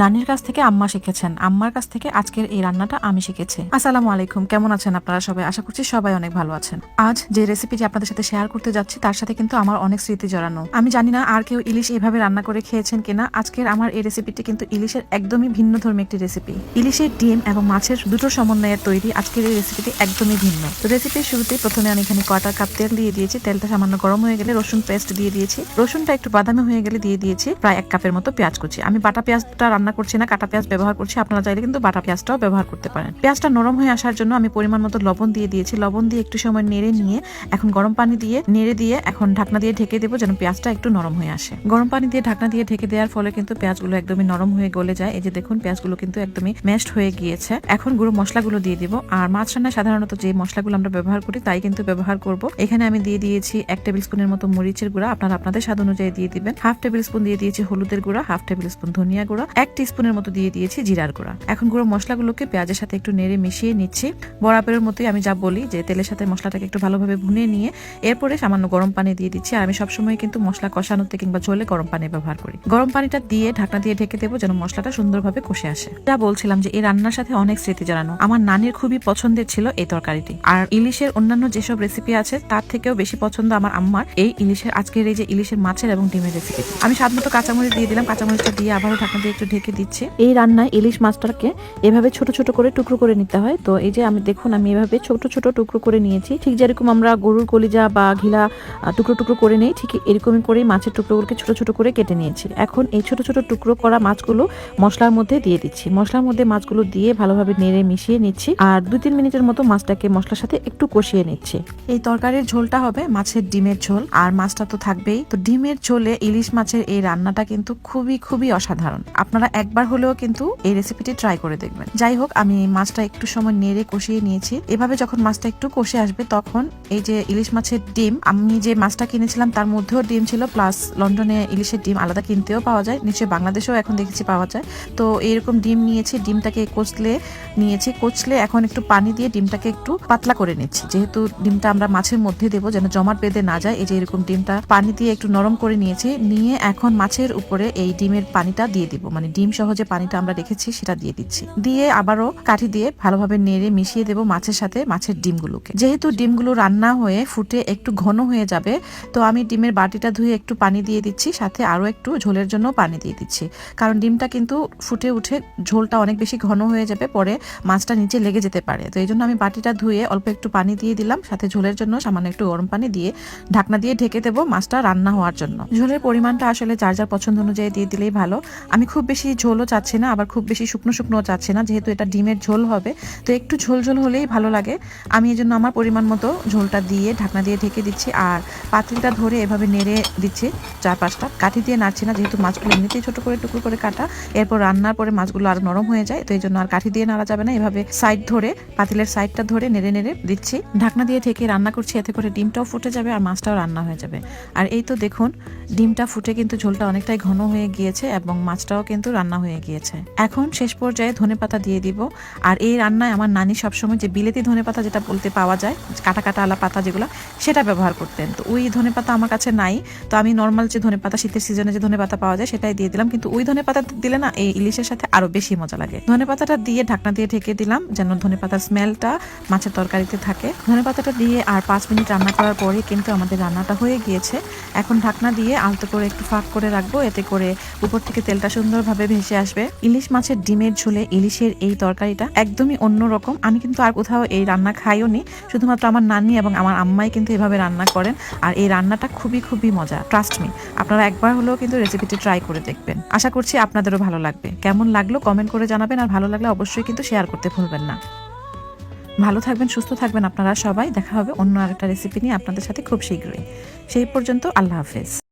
নানির কাছ থেকে আম্মা শিখেছেন। আম্মার কাছ থেকে আজকের এই রান্নাটা আমি শিখেছি। আসসালামু আলাইকুম, কেমন আছেন আপনারা সবাই? আশা করছি সবাই অনেক ভালো আছেন। আজ যে রেসিপিটি আপনাদের সাথে শেয়ার করতে যাচ্ছি, তার সাথে কিন্তু আমার অনেক স্মৃতি জড়ানো। আমি জানি না আর কেউ ইলিশ এভাবে রান্না করে খেয়েছেন কিনা। আজকের আমার এই রেসিপিটি কিন্তু ইলিশের একদমই ভিন্ন ধর্মী একটি রেসিপি ইলিশের ডিম এবং মাছের দুটো সমন্বয়ের তৈরি আজকের এই রেসিপিটি একদমই ভিন্ন। তো রেসিপির শুরুতে প্রথমে আমি এখানে কটা কাপ তেল দিয়ে দিয়েছি। তেলটা সামান্য গরম হয়ে গেলে রসুন পেস্ট দিয়ে দিয়েছি। রসুনটা একটু বাদামি হয়ে গেলে দিয়ে দিয়েছি প্রায় এক কাপের মতো পেঁয়াজ কুচি। আমি বাটা পেঁয়াজটা রান্না করছি না, কাটা পেঁয়াজ ব্যবহার করছি, আপনারা চাইলে কিন্তু বাটা পেঁয়াজটাও ব্যবহার করতে পারেন। পেঁয়াজটা নরম হয়ে আসার জন্য আমি পরিমাণ মতো লবণ দিয়ে দিয়েছি। লবণ দিয়ে একটু সময় নেড়ে নিয়ে এখন গরম পানি দিয়ে, নেড়ে দিয়ে এখন ঢাকনা দিয়ে ঢেকে দেবো যেন পেঁয়াজটা একটু নরম হয়ে আসে। গরম পানি দিয়ে ঢাকনা দিয়ে ঢেকে দেওয়ার ফলে কিন্তু পেঁয়াজগুলো একদমই নরম হয়ে গলে যায়। এই যে দেখুন, পেঁয়াজগুলো কিন্তু একদমই ম্যাশড হয়ে গিয়েছে। এখন গুঁড়ো মশলাগুলো দিয়ে দিব। আর মাছ রান্নায় সাধারণত যে মশলাগুলো আমরা ব্যবহার করি, তাই কিন্তু ব্যবহার করব। এখানে আমি দিয়ে দিয়েছি এক টেবিল স্পুনের মতো মরিচের গুঁড়া। আপনারা আপনাদের স্বাদ অনুযায়ী দিয়ে দিবেন। হাফ টেবিল স্পুন দিয়ে দিয়েছি হলুদের গুঁড়া, হাফ টেবিল স্পুন ধনিয়া গুঁড়া। এক স্পুনের মতো দিয়ে দিয়েছি জিরার গুঁড়া। এখন গুঁড়ো মশলাগুলোকে পেঁয়াজের সাথে একটু নেড়ে মিশিয়ে নিচ্ছি। বরাবরের মতোই আমি যা বলি যে তেলের সাথে মশলাটাকে একটু ভালোভাবে ভুনে নিয়ে এরপরে সামান্য গরম পানি দিয়ে দিচ্ছি। আর আমি সবসময় কিন্তু মশলা কষানোতে কিংবা ঝোলে গরম পানি ব্যবহার করি। গরম পানিটা দিয়ে ঢাকনা দিয়ে ঢেকে দেবো যেন মশলাটা সুন্দরভাবে কষে আসে। যা বলছিলাম যে এই রান্নার সাথে অনেক স্মৃতি জানানো আমার নানির খুবই পছন্দের ছিল এই তরকারিটি। আর ইলিশের অন্যান্য যেসব রেসিপি আছে, তার থেকেও বেশি পছন্দ আমার আম্মার এই ইলিশের, আজকের এই যে ইলিশের মাছের এবং ডিমের রেসিপি আমি মতো কাঁচামরিচ দিয়ে দিলাম। কাঁচামরিচটা দিয়ে আবারও ঢাকনা দিয়ে একটু ঢেকে দিচ্ছি। এই রান্নায় ইলিশ মাছটাকে এভাবে ছোট ছোট করে টুকরো করে নিতে হয়। তো এই যে আমি দেখুন, আমি এভাবে ছোট ছোট টুকরো করে নিয়েছি। ঠিক যেরকম আমরা গরুর কলিজা বা ঘিলা টুকরো টুকরো করে নেই, ঠিক এরকমই করেই মাছের টুকরোগুলোকে ছোট ছোট করে কেটে নিয়েছি। এখন এই ছোট ছোট টুকরো করা মাছগুলো মশলার মধ্যে দিয়ে দিচ্ছি। মশলার মধ্যে মাছগুলো দিয়ে ভালোভাবে নেড়ে মিশিয়ে নিচ্ছি আর দু তিন মিনিটের মতো মাছটাকে মশলার সাথে একটু কষিয়ে নিচ্ছি। এই তরকারির ঝোলটা হবে মাছের ডিমের ঝোল, আর মাছটা তো থাকবেই। তো ডিমের ঝোলে ইলিশ মাছের এই রান্নাটা কিন্তু খুবই খুবই অসাধারণ। আপনারা একবার হলেও কিন্তু এই রেসিপিটি ট্রাই করে দেখবেন। যাই হোক, আমি মাছটা একটু সময় নেড়ে কষিয়ে নিয়েছি। এভাবে যখন মাছটা একটু কষে আসবে, তখন এই যে ইলিশ মাছের ডিম, আমি যে মাছটা কিনেছিলাম তার মধ্যেও ডিম ছিল প্লাস লন্ডনে ইলিশের ডিম আলাদা কিনতেও পাওয়া যায়। নিশ্চয়ই বাংলাদেশেও এখন দেখেছি পাওয়া যায়। তো এরকম ডিম নিয়েছি, ডিমটাকে কচলে নিয়েছি। কচলে এখন একটু পানি দিয়ে ডিমটাকে একটু পাতলা করে নিচ্ছি। যেহেতু ডিমটা আমরা মাছের মধ্যে দেবো, যেন জমাট বেঁধে না যায়, এই যে এরকম ডিমটা পানি দিয়ে একটু নরম করে নিয়েছি। নিয়ে এখন মাছের উপরে এই ডিমের পানিটা দিয়ে দিব মানে ডিম সহ যে পানিটা আমরা রেখেছি, সেটা দিয়ে দিচ্ছি। দিয়ে আবারও কাঠি দিয়ে ভালোভাবে নেড়ে মিশিয়ে দেবো মাছের সাথে মাছের ডিমগুলোকে। যেহেতু ডিমগুলো রান্না হয়ে ফুটে একটু ঘন হয়ে যাবে, তো আমি ডিমের বাটিটা ধুয়ে একটু পানি দিয়ে দিচ্ছি, সাথে আরও একটু ঝোলের জন্য পানি দিয়ে দিচ্ছি। কারণ ডিমটা কিন্তু ফুটে উঠে ঝোলটা অনেক বেশি ঘন হয়ে যাবে, পরে মাছটা নিচে লেগে যেতে পারে। তো এই জন্য আমি বাটিটা ধুয়ে অল্প একটু পানি দিয়ে দিলাম, সাথে ঝোলের জন্য সামান্য একটু গরম পানি দিয়ে ঢাকনা দিয়ে ঢেকে দেবো মাছটা রান্না হওয়ার জন্য। ঝোলের পরিমাণটা আসলে যার যার পছন্দ অনুযায়ী দিয়ে দিলেই ভালো। আমি খুব বেশি ঝোলও চাচ্ছি না, আবার খুব বেশি শুকনো শুকনোও চাচ্ছি না, যেহেতু এটা ডিমের ঝোল হবে। তো একটু ঝোল ঝোল হলেই ভালো লাগে। আমি এই জন্য আমার পরিমাণ মতো ঝোলটা দিয়ে ঢাকনা দিয়ে ঢেকে দিচ্ছি, আর পাতিলটা ধরে এভাবে নেড়ে দিচ্ছি চার পাঁচটা কাঠি দিয়ে নাড়ছি না, যেহেতু মাছগুলো এমনিতেই ছোটো করে টুকরো করে কাটা, এরপর রান্নার পরে মাছগুলো আরও নরম হয়ে যায়, তো এই জন্য আর কাঠি দিয়ে নাড়া যাবে না। এভাবে সাইড ধরে, পাতিলের সাইডটা ধরে নেড়ে নেড়ে দিচ্ছি। ঢাকনা দিয়ে ঢেকে রান্না করছি, এতে করে ডিমটাও ফুটে যাবে আর মাছটাও রান্না হয়ে যাবে। আর এই তো দেখুন, ডিমটা ফুটে কিন্তু ঝোলটা অনেকটাই ঘন হয়ে গিয়েছে, এবং মাছটাও কিন্তু রান্না হয়ে গিয়েছে। এখন শেষ পর্যায়ে ধনে পাতা দিয়ে দিব। আর এই রান্নায় আমার নানি সবসময় যে বিলেতি ধনে পাতা যেটা বলতে পাওয়া যায়, কাটা কাটা আলা পাতা যেগুলো, সেটা ব্যবহার করতেন। তো ওই ধনে পাতা আমার কাছে নাই। তো আমি নর্মাল যে ধনে পাতা, শীতের সিজনে যে ধনে পাতা পাওয়া যায়, সেটাই দিয়ে দিলাম। কিন্তু ওই ধনে পাতা দিলে না, এই ইলিশের সাথে আরও বেশি মজা লাগে। ধনে পাতাটা দিয়ে ঢাকনা দিয়ে ঢেকে দিলাম, যেন ধনে পাতার স্মেলটা মাছের তরকারিতে থাকে। ধনে পাতাটা দিয়ে আর পাঁচ মিনিট রান্না করার পরে কিন্তু আমাদের রান্নাটা হয়ে গিয়েছে। এখন ঢাকনা দিয়ে আলতো করে একটু ফাঁক করে রাখব। এতে করে উপর থেকে তেলটা সুন্দরভাবে ভেসে আসবে। ইলিশ মাছের ডিমের ঝোলে ইলিশের এই তরকারিটা একদমই অন্যরকম আমি কিন্তু আর কোথাও এই রান্না খাইও নি। শুধুমাত্র আমার নানি এবং আমার আম্মাই কিন্তু এভাবে রান্না করেন। আর এই রান্নাটা খুবই খুবই মজা। ট্রাস্ট মি আপনারা একবার হলেও কিন্তু রেসিপিটি ট্রাই করে দেখবেন। আশা করছি আপনাদেরও ভালো লাগবে। কেমন লাগল কমেন্ট করে জানাবেন। আর ভালো লাগলে অবশ্যই কিন্তু শেয়ার করতে ভুলবেন না। ভালো থাকবেন, সুস্থ থাকবেন আপনারা সবাই। দেখা হবে অন্য আরেকটা রেসিপি নিয়ে আপনাদের সাথে খুব শীঘ্রই। সেই পর্যন্ত আল্লাহ হাফেজ।